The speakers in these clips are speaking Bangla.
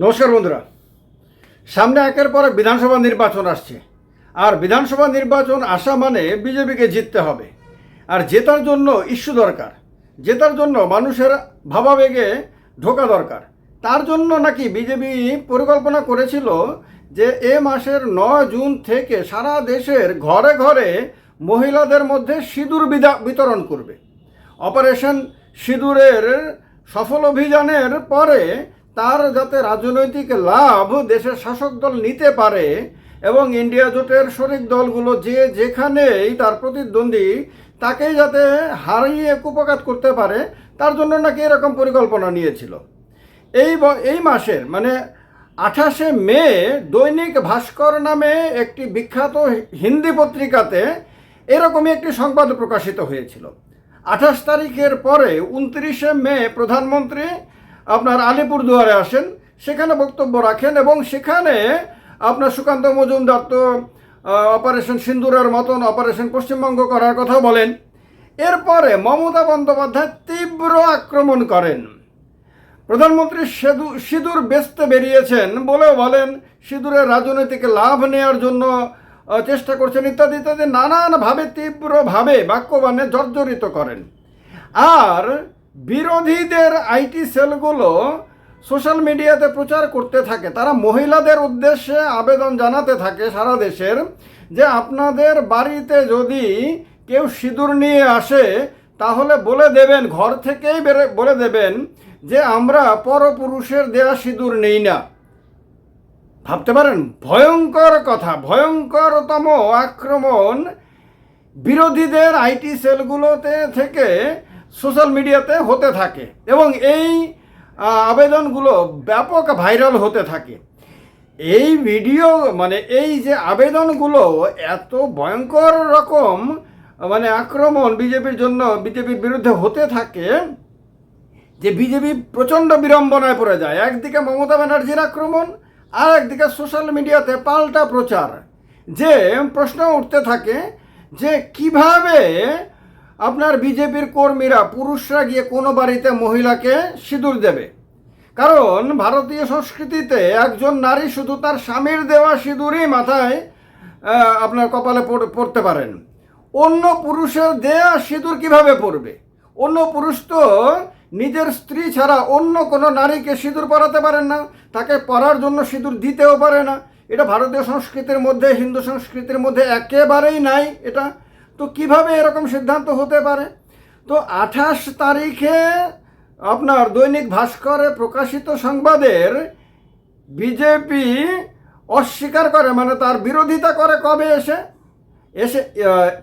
নমস্কার বন্ধুরা। সামনে একের পর বিধানসভা নির্বাচন আসছে। আর বিধানসভা নির্বাচন আসা মানে বিজেপিকে জিততে হবে। আর জেতার জন্য ইস্যু দরকার। জেতার জন্য মানুষের ভাবাবেগে ঢোকা দরকার। তার জন্য নাকি বিজেপি পরিকল্পনা করেছিল যে এ মাসের নয় জুন থেকে সারা দেশের ঘরে ঘরে মহিলাদের মধ্যে সিঁদুর বিতরণ করবে। অপারেশন সিঁদুরের সফল অভিযানের পরে তার যাতে রাজনৈতিক লাভ দেশের শাসক দল নিতে পারে এবং ইন্ডিয়া জোটের শরিক দলগুলো যে যেখানেই তার প্রতিদ্বন্দ্বী, তাকেই যাতে হারিয়ে কুপকাত করতে পারে, তার জন্য নাকি এরকম পরিকল্পনা নিয়েছিল। এই এই মাসের মানে আঠাশে মে, দৈনিক ভাস্কর নামে একটি বিখ্যাত হিন্দি পত্রিকাতে এরকমই একটি সংবাদ প্রকাশিত হয়েছিল। আঠাশ তারিখের পরে, উনত্রিশে মে প্রধানমন্ত্রী আপনার আলিপুরদুয়ারে আসেন, সেখানে বক্তব্য রাখেন এবং সেখানে আপনার সুকান্ত মজুমদার তো অপারেশন সিন্দুরের মতন অপারেশন পশ্চিমবঙ্গ করার কথা বলেন। এরপরে মমতা বন্দ্যোপাধ্যায় তীব্র আক্রমণ করেন। প্রধানমন্ত্রী সেদু, সিঁদুর বেচতে বেরিয়েছেন বলেও বলেন, সিঁদুরের রাজনৈতিক লাভ নেওয়ার জন্য চেষ্টা করছেন ইত্যাদি ইত্যাদি নানানভাবে তীব্রভাবে বাক্যবাণে জর্জরিত করেন। আর বিরোধীদের আইটি সেলগুলো সোশ্যাল মিডিয়াতে প্রচার করতে থাকে। তারা মহিলাদের উদ্দেশ্যে আবেদন জানাতে থাকে সারা দেশের যে আপনাদের বাড়িতে যদি কেউ সিঁদুর নিয়ে আসে, তাহলে বলে দেবেন, ঘর থেকেই বলে দেবেন যে আমরা পরপুরুষের দেয়া সিঁদুর নেই না। ভাবতে পারেন? ভয়ঙ্কর কথা, ভয়ঙ্করতম আক্রমণ বিরোধীদের আইটি সেলগুলোতে থেকে সোশ্যাল মিডিয়াতে হতে থাকে এবং এই আবেদনগুলো ব্যাপক ভাইরাল হতে থাকে। এই ভিডিও মানে এই যে আবেদনগুলো এত ভয়ঙ্কর রকম মানে আক্রমণ বিজেপির জন্য, বিজেপির বিরুদ্ধে হতে থাকে যে বিজেপি প্রচণ্ড বিড়ম্বনায় পড়ে যায়। একদিকে মমতা ব্যানার্জির আক্রমণ, আর একদিকে সোশ্যাল মিডিয়াতে পাল্টা প্রচার। যে প্রশ্ন উঠতে থাকে যে কীভাবে আপনার বিজেপির কর্মীরা, পুরুষরা গিয়ে কোনো বাড়িতে মহিলাকে সিঁদুর দেবে। কারণ ভারতীয় সংস্কৃতিতে একজন নারী শুধু তার স্বামীর দেওয়া সিঁদুরই মাথায় আপনার কপালে পড়- পড়তে পারেন। অন্য পুরুষের দেয়া সিঁদুর কীভাবে পড়বে? অন্য পুরুষ তো নিজের স্ত্রী ছাড়া অন্য কোনো নারীকে সিঁদুর পরাতে পারেন না, তাকে পরার জন্য সিঁদুর দিতেও পারে না। এটা ভারতীয় সংস্কৃতির মধ্যে, হিন্দু সংস্কৃতির মধ্যে একেবারেই নাই। এটা তো কীভাবে এরকম সিদ্ধান্ত হতে পারে? তো আঠাশ তারিখে আপনার দৈনিক ভাস্করে প্রকাশিত সংবাদের বিজেপি অস্বীকার করে মানে তার বিরোধিতা করে কবে এসে? এসে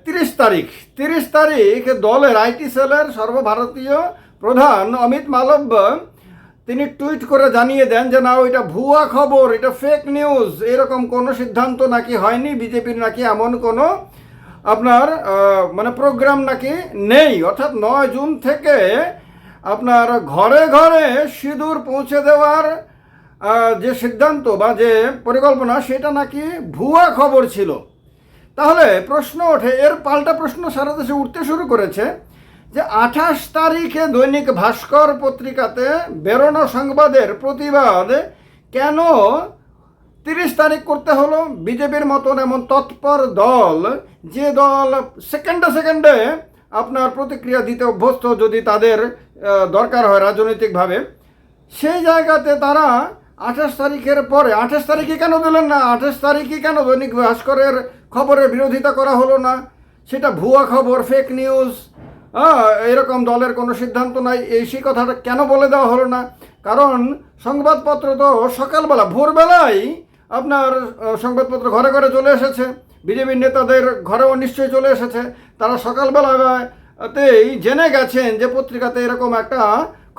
তিরিশ তারিখ। তিরিশ তারিখ দলের আইটি সেলের সর্বভারতীয় প্রধান অমিত মালব্য, তিনি টুইট করে জানিয়ে দেন যে, না, ওইটা ভুয়া খবর, এটা ফেক নিউজ এরকম কোনো সিদ্ধান্ত নাকি হয়নি, বিজেপির নাকি এমন কোনো আপনার মানে প্রোগ্রাম নাকি নেই। অর্থাৎ নয় জুন থেকে আপনার ঘরে ঘরে সিঁদুর পৌঁছে দেওয়ার যে সিদ্ধান্ত বা যে পরিকল্পনা, সেটা নাকি ভুয়া খবর ছিল। তাহলে প্রশ্ন ওঠে, এর পাল্টা প্রশ্ন সারা দেশে উঠতে শুরু করেছে যে আঠাশ তারিখে দৈনিক ভাস্কর পত্রিকাতে বেরোনো সংবাদের প্রতিবাদ কেন তিরিশ তারিখ করতে হলো বিজেপির মতন এমন তৎপর দল, যে দল সেকেন্ডে সেকেন্ডে আপনার প্রতিক্রিয়া দিতে অভ্যস্ত যদি তাদের দরকার হয় রাজনৈতিকভাবে। সেই জায়গাতে তারা আঠাশ তারিখের পরে, আঠাশ তারিখে কেন দিলেন না? আঠাশ তারিখে কেন দৈনিক ভাস্করের খবরের বিরোধিতা করা হলো না? সেটা ভুয়া খবর ফেক নিউজ হ্যাঁ এরকম দলের কোনো সিদ্ধান্ত নাই। এই সেই কথাটা কেন বলে দেওয়া হলো না? কারণ সংবাদপত্র তো সকালবেলা ভোরবেলায় আপনার সংবাদপত্র ঘরে ঘরে চলে এসেছে। বিজেপির নেতাদের ঘরেও নিশ্চয়ই চলে এসেছে। তারা সকালবেলাতেই জেনে গেছেন যে পত্রিকাতে এরকম একটা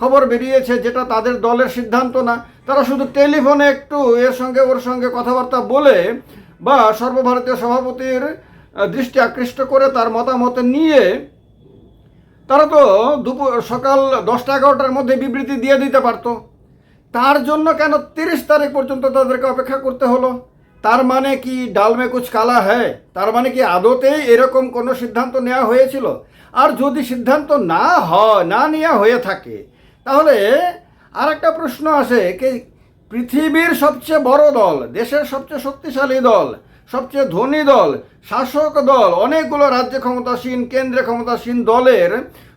খবর বেরিয়েছে যেটা তাদের দলের সিদ্ধান্ত না। তারা শুধু টেলিফোনে একটু এর সঙ্গে ওর সঙ্গে কথাবার্তা বলে বা সর্বভারতীয় সভাপতির দৃষ্টি আকৃষ্ট করে তার মতামত নিয়ে তারা তো দুপুর, সকাল দশটা এগারোটার মধ্যে বিবৃতি দিয়ে দিতে পারতো। তার জন্য কেন তিরিশ তারিখ পর্যন্ত তাদেরকে অপেক্ষা করতে হলো? তার মানে কি ডালমে কুচ কালা হ্যায়? তার মানে কি আদতেই এরকম কোনো সিদ্ধান্ত নেওয়া হয়েছিল? আর যদি সিদ্ধান্ত না হয়, না নেওয়া হয়ে থাকে, তাহলে আর একটা প্রশ্ন আসে কি, পৃথিবীর সবচেয়ে বড় দল, দেশের সবচেয়ে শক্তিশালী দল, সবচেয়ে ধনী দল, শাসক দল, অনেকগুলো রাজ্যে ক্ষমতাসীন, কেন্দ্রে ক্ষমতাসীন দলের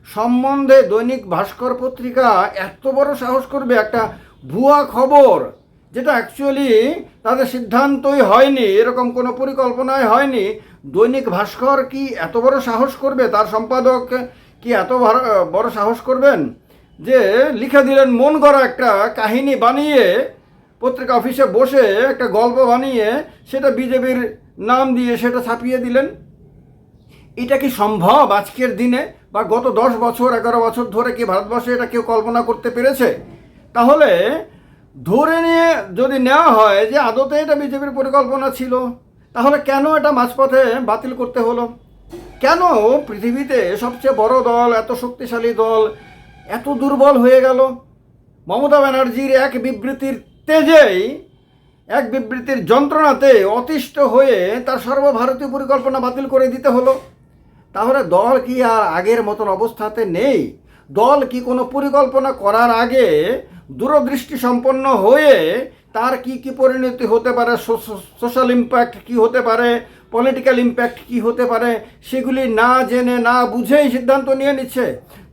সম্বন্ধে দৈনিক ভাস্কর পত্রিকা এত বড় সাহস করবে একটা ভুয়া খবর, যেটা অ্যাকচুয়ালি তাদের সিদ্ধান্তই হয়নি, এরকম কোনো পরিকল্পনাই হয়নি। দৈনিক ভাস্কর কি এত বড় সাহস করবে? তার সম্পাদক কি এত বড়- বড় সাহস করবেন? যে লিখে দিলেন, মন গড়া একটা কাহিনী বানিয়ে, পত্রিকা অফিসে বসে একটা গল্প বানিয়ে, সেটা বিজেপির নাম দিয়ে সেটা ছাপিয়ে দিলেন। এটা কি সম্ভব আজকের দিনে? বা গত দশ বছর, এগারো বছর ধরে কি ভারতবর্ষে এটা কেউ কল্পনা করতে পেরেছে? তাহলে ধরে নিয়ে যদি নেওয়া হয় যে আদতে এটা বিজেপির পরিকল্পনা ছিল, তাহলে কেন এটা মাঝপথে বাতিল করতে হলো? কেন পৃথিবীতে সবচেয়ে বড় দল, এত শক্তিশালী দল, এত দুর্বল হয়ে গেল? মমতা ব্যানার্জির এক বিবৃতির তেজেই, এক বিবৃতির যন্ত্রণাতে অতিষ্ঠ হয়ে তার সর্বভারতীয় পরিকল্পনা বাতিল করে দিতে হলো। তাহলে দল কি আর আগের মতন অবস্থাতে নেই? দল কি কোনো পরিকল্পনা করার আগে দূরদৃষ্টি সম্পন্ন হয়ে তার কি কি পরিণতি হতে পারে সোশ্যাল ইম্প্যাক্ট কি হতে পারে পলিটিক্যাল ইম্প্যাক্ট কি হতে পারে, সেগুলি না জেনে, না বুঝেই সিদ্ধান্ত নিয়ে নিচ্ছে।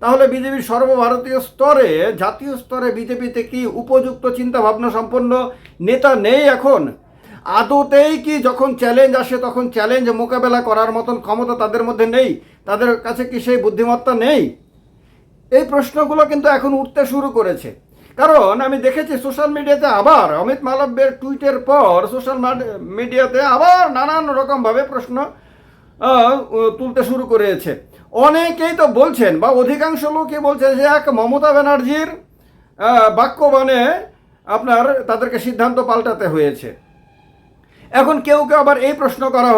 তাহলে বিজেপির সর্বভারতীয় স্তরে, জাতীয় স্তরে বিজেপিতে কি উপযুক্ত চিন্তা ভাবনা সম্পন্ন নেতা নেই এখন? আদতেই কি যখন চ্যালেঞ্জ আসে, তখন চ্যালেঞ্জ মোকাবেলা করার মতন ক্ষমতা তাদের মধ্যে নেই? তাদের কাছে কি সেই বুদ্ধিমত্তা নেই? এই প্রশ্নগুলো কিন্তু এখন উঠতে শুরু করেছে। কারণ আমি দেখেছি সোশ্যাল মিডিয়াতে আবার অমিত মালব্যের টুইটের পর সোশ্যাল মিডিয়াতে আবার নানান রকমভাবে প্রশ্ন তুলতে শুরু করেছে। অনেকেই তো বলছেন বা অধিকাংশ লোকই বলছে যে এক মমতা ব্যানার্জির বাক্যবাণে আপনার তাদেরকে সিদ্ধান্ত পাল্টাতে হয়েছে। এখন কেউ কেউ আবার এই প্রশ্ন করা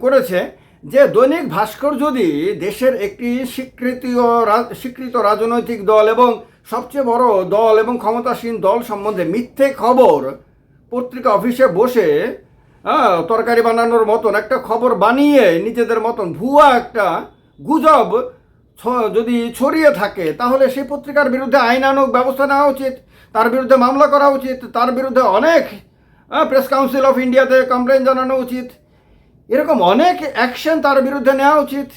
করেছে যে দৈনিক ভাস্কর যদি দেশের একটি স্বীকৃতি ও রা- স্বীকৃত রাজনৈতিক দল এবং সবচেয়ে বড় দল এবং ক্ষমতাসীন দল সম্বন্ধে মিথ্যে খবর পত্রিকা অফিসে বসে তরকারি বানানোর মতন একটা খবর বানিয়ে নিজেদের মতন ভুয়া একটা গুজব যদি ছড়িয়ে থাকে, তাহলে সেই পত্রিকার বিরুদ্ধে আইনানুগ ব্যবস্থা নেওয়া উচিত, তার বিরুদ্ধে মামলা করা উচিত, তার বিরুদ্ধে অনেক প্রেস কাউন্সিল অফ ইন্ডিয়াতে কমপ্লেন জানানো উচিত। এরকম অনেক অ্যাকশন তার বিরুদ্ধে নেওয়া উচিত।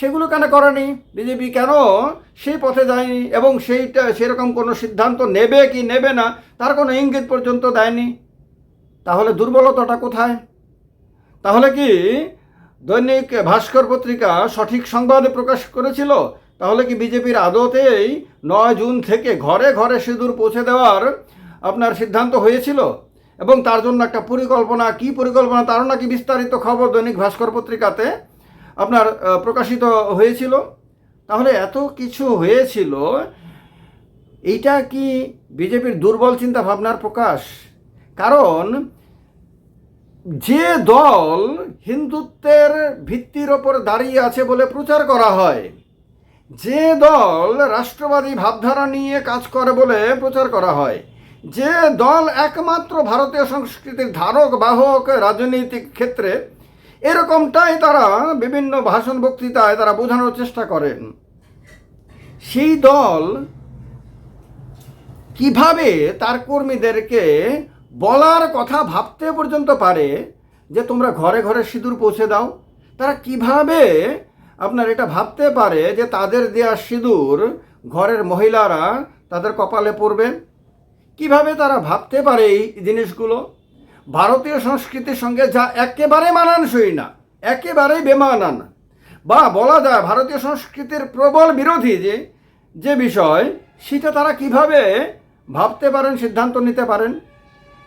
সেগুলো কেন করেনি? বিজেপি কেন সেই পথে যায়নি এবং সেইটা, সেরকম কোনো সিদ্ধান্ত নেবে কি নেবে না, তার কোনো ইঙ্গিত পর্যন্ত দেয়নি। তাহলে দুর্বলতাটা কোথায়? তাহলে কি দৈনিক ভাস্কর পত্রিকা সঠিক সংবাদে প্রকাশ করেছিল? তাহলে কি বিজেপির আদতেই নয় জুন থেকে ঘরে ঘরে সিঁদুর পৌঁছে দেওয়ার আপনার সিদ্ধান্ত হয়েছিল? এবং তার জন্য একটা পরিকল্পনা, কি পরিকল্পনা, তারও নাকি বিস্তারিত খবর দৈনিক ভাস্কর পত্রিকাতে আপনার প্রকাশিত হয়েছিল। তাহলে এত কিছু হয়েছিল, এইটা কি বিজেপির দুর্বল চিন্তা ভাবনার প্রকাশ? কারণ যে দল হিন্দুত্বের ভিত্তির ওপর দাঁড়িয়ে আছে বলে প্রচার করা হয়, যে দল রাষ্ট্রবাদী ভাবধারা নিয়ে কাজ করে বলে প্রচার করা হয়, যে দল একমাত্র ভারতীয় সংস্কৃতির ধারক, বাহক, রাজনৈতিক ক্ষেত্রে এরকমটাই তারা বিভিন্ন ভাষণ বক্তৃতায় তারা বোঝানোর চেষ্টা করেন। সেই দল কীভাবে তার কর্মীদেরকে বলার কথা ভাবতে পর্যন্ত পারে যে তোমরা ঘরে ঘরে সিঁদুর পৌঁছে দাও? তারা কীভাবে আপনার এটা ভাবতে পারে যে তাদের দেয়া সিঁদুর ঘরের মহিলারা তাদের কপালে পড়বে কীভাবে তারা ভাবতে পারে এই জিনিসগুলো? ভারতীয় সংস্কৃতির সঙ্গে যা একেবারে মানানসই না, একেবারেই বেমানান। বা বলা যায় ভারতীয় সংস্কৃতির প্রবল বিরোধী যে যে বিষয়, সেটা তারা কীভাবে ভাবতে পারেন, সিদ্ধান্ত নিতে পারেন?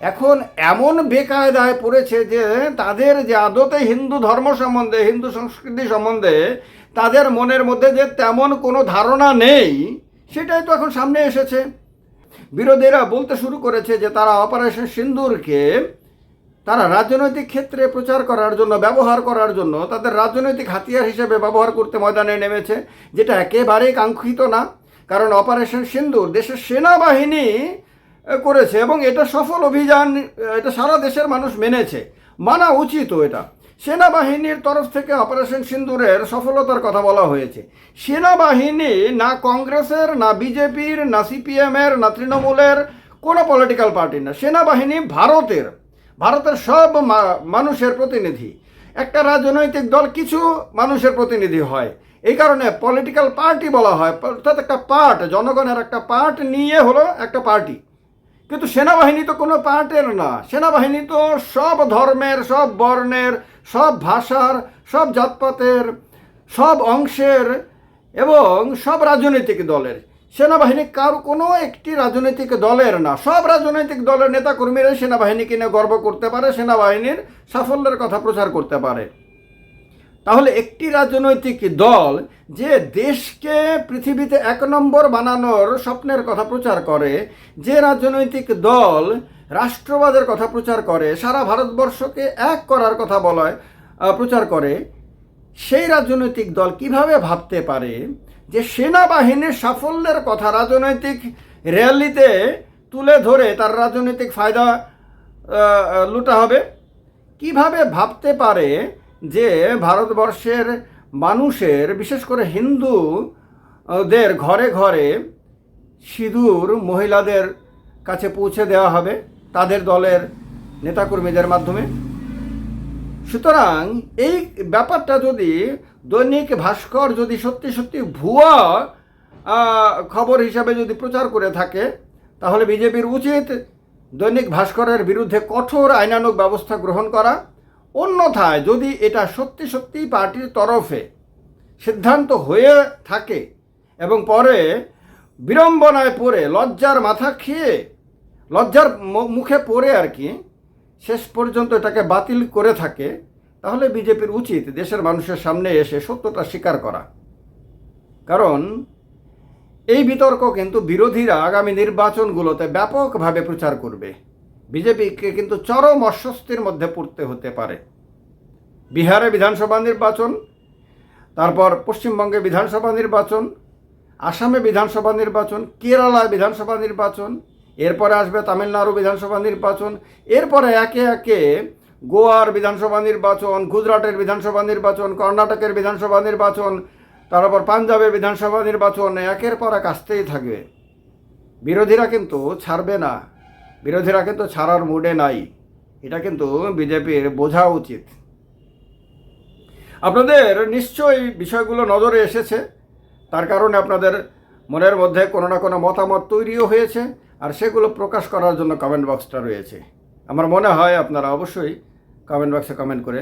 এখন এমন বেকায়দায় পড়েছে যে, তাদের যে আদতে হিন্দু ধর্ম সম্বন্ধে, হিন্দু সংস্কৃতি সম্বন্ধে তাদের মনের মধ্যে যে তেমন কোনো ধারণা নেই, সেটাই তো এখন সামনে এসেছে। বিরোধীরা বলতে শুরু করেছে যে, তারা অপারেশন সিন্দুরকে তারা রাজনৈতিক ক্ষেত্রে প্রচার করার জন্য, ব্যবহার করার জন্য তাদের রাজনৈতিক হাতিয়ার হিসেবে ব্যবহার করতে ময়দানে নেমেছে, যেটা একেবারেই কাঙ্ক্ষিত না। কারণ অপারেশন সিন্দুর দেশের সেনাবাহিনী করেছে এবং এটা সফল অভিযান এটা সারা দেশের মানুষ মেনেছে। মানা উচিত এটা। সেনাবাহিনীর তরফ থেকে অপারেশন সিন্দুরের সফলতার কথা বলা হয়েছে। সেনাবাহিনী না কংগ্রেসের, না বিজেপির, না সিপিএমের, না তৃণমূলের কোনো পলিটিক্যাল পার্টি না। সেনাবাহিনী ভারতের। ভারতের সব মানুষের প্রতিনিধি। একটা রাজনৈতিক দল কিছু মানুষের প্রতিনিধি হয়। এই কারণে পলিটিক্যাল পার্টি বলা হয়। অর্থাৎ একটা পার্ট জনগণের একটা পার্ট নিয়ে হলো একটা পার্টি কিন্তু সেনাবাহিনী তো কোনো পার্টের না। সেনাবাহিনী তো সব ধর্মের, সব বর্ণের, সব ভাষার, সব জাতপাতের, সব অংশের এবং সব রাজনৈতিক দলের। সেনাবাহিনী কার কোনো একটি রাজনৈতিক দলের না। সব রাজনৈতিক দলের নেতাকর্মীরা সেনাবাহিনীকে নিয়ে গর্ব করতে পারে, সেনাবাহিনীর সাফল্যের কথা প্রচার করতে পারে। তাহলে একটি রাজনৈতিক দল যে দেশকে পৃথিবীতে এক নম্বর বানানোর স্বপ্নের কথা প্রচার করে, যে রাজনৈতিক দল রাষ্ট্রবাদের কথা প্রচার করে, সারা ভারতবর্ষকে এক করার কথা বলায় প্রচার করে, সেই রাজনৈতিক দল কীভাবে ভাবতে পারে? যে সেনাবাহিনীর সাফল্যের কথা রাজনৈতিক র্যালিতে তুলে ধরে তার রাজনৈতিক ফায়দা লুটা হবে। কীভাবে ভাবতে পারে যে ভারতবর্ষের মানুষের, বিশেষ করে হিন্দুদের ঘরে ঘরে সিঁদুর মহিলাদের কাছে পৌঁছে দেওয়া হবে তাদের দলের নেতাকর্মীদের মাধ্যমে? সুতরাং এই ব্যাপারটা যদি দৈনিক ভাস্কর যদি সত্যি সত্যি ভুয়া খবর হিসাবে যদি প্রচার করে থাকে, তাহলে বিজেপির উচিত দৈনিক ভাস্করের বিরুদ্ধে কঠোর আইনানুগ ব্যবস্থা গ্রহণ করা। অন্যথায় যদি এটা সত্যি সত্যি পার্টির তরফে সিদ্ধান্ত হয়ে থাকে এবং পরে বিড়ম্বনায় পড়ে, লজ্জার মাথা খেয়ে, লজ্জার মুখে পড়ে আর কি, শেষ পর্যন্ত এটাকে বাতিল করে থাকে তাহলে বিজেপির উচিত দেশের মানুষের সামনে এসে সত্যটা স্বীকার করা। কারণ এই বিতর্ক কিন্তু বিরোধীরা আগামী নির্বাচনগুলোতে ব্যাপকভাবে প্রচার করবে। বিজেপিকে কিন্তু চরম অস্বস্তির মধ্যে পড়তে হতে পারে। বিহারে বিধানসভা নির্বাচন, তারপর পশ্চিমবঙ্গে বিধানসভা নির্বাচন, আসামে বিধানসভা নির্বাচন, কেরালায় বিধানসভা নির্বাচন, এরপরে আসবে তামিলনাড়ু বিধানসভা নির্বাচন, এরপরে একে একে গোয়ার বিধানসভা নির্বাচন, গুজরাটের বিধানসভা নির্বাচন, কর্ণাটকের বিধানসভা নির্বাচন তারপর পাঞ্জাবের বিধানসভা নির্বাচন, একের পর এক আসতেই থাকবে। বিরোধীরা কিন্তু ছাড়বে না। বিরোধীরা কিন্তু ছাড়ার মুডে নাই। এটা কিন্তু বিজেপির বোঝা উচিত। আপনাদের নিশ্চয়ই বিষয়গুলো নজরে এসেছে। তার কারণে আপনাদের মনের মধ্যে কোনো না কোনো মতামত তৈরিও হয়েছে। আর সেগুলো প্রকাশ করার জন্য কমেন্ট বক্সটা রয়েছে। আমার মনে হয় আপনারা অবশ্যই কমেন্ট বক্সে কমেন্ট করে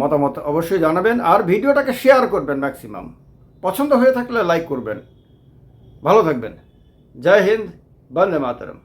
মতামত অবশ্যই জানাবেন আর ভিডিওটাকে শেয়ার করবেন ম্যাক্সিমাম পছন্দ হয়ে থাকলে লাইক করবেন। ভালো থাকবেন। জয় হিন্দ, বন্দে মাতরম।